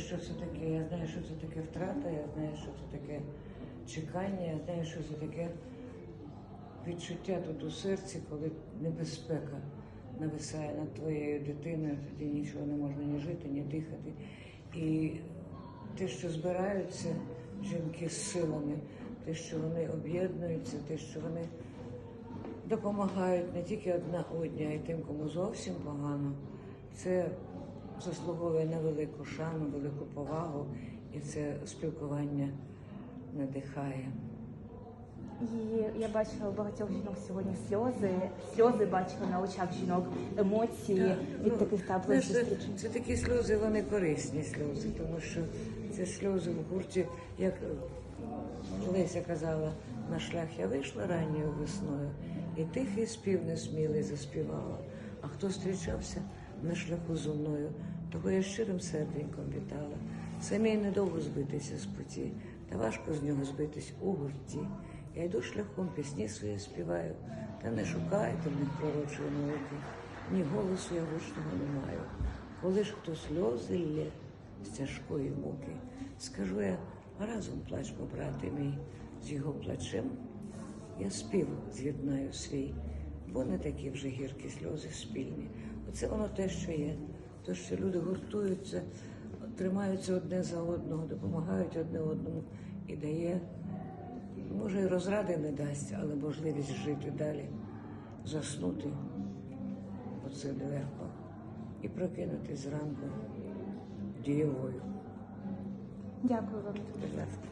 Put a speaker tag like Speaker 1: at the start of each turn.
Speaker 1: що це таке. Я знаю, що це таке втрата, я знаю, що це таке чекання, я знаю, що це таке відчуття тут у серці, коли небезпека нависає над твоєю дитиною, тоді нічого не можна ні жити, ні дихати. І те, що збираються жінки з силами, те, що вони об'єднуються, те, що вони допомагають не тільки одна одній, а й тим, кому зовсім погано. Це заслуговує на велику шану, велику повагу, і це спілкування надихає.
Speaker 2: І я бачила у багатьох жінок сьогодні сльози. Сльози бачила на очах жінок, емоції від
Speaker 1: Ну,
Speaker 2: таких теплих
Speaker 1: це, це такі сльози, вони корисні сльози, тому що це сльози в гурті, як Леся казала, на шлях я вийшла ранньою весною, і тихий спів несмілий заспівала. А хто зустрічався на шляху зо мною, того я щирим серденьком вітала. Самій недовго збитися з путі, та важко з нього збитись у гурті. Я йду шляхом, пісні свої співаю, та не шукайте в них пророчої науки. Ні голосу я гучного не маю. Коли ж хто сльози лє з тяжкої муки, скажу я, разом плачмо, брате мій, з його плачем я спів з'єднаю свій, бо не такі вже гіркі сльози спільні. Оце воно те, що є. То, що люди гуртуються, тримаються одне за одного, допомагають одне одному і дає, може, і розради не дасть, але можливість жити далі, заснути, бо це нелегко, і прокинути зранку дієвою.
Speaker 2: Дякую вам.
Speaker 1: Будь ласка.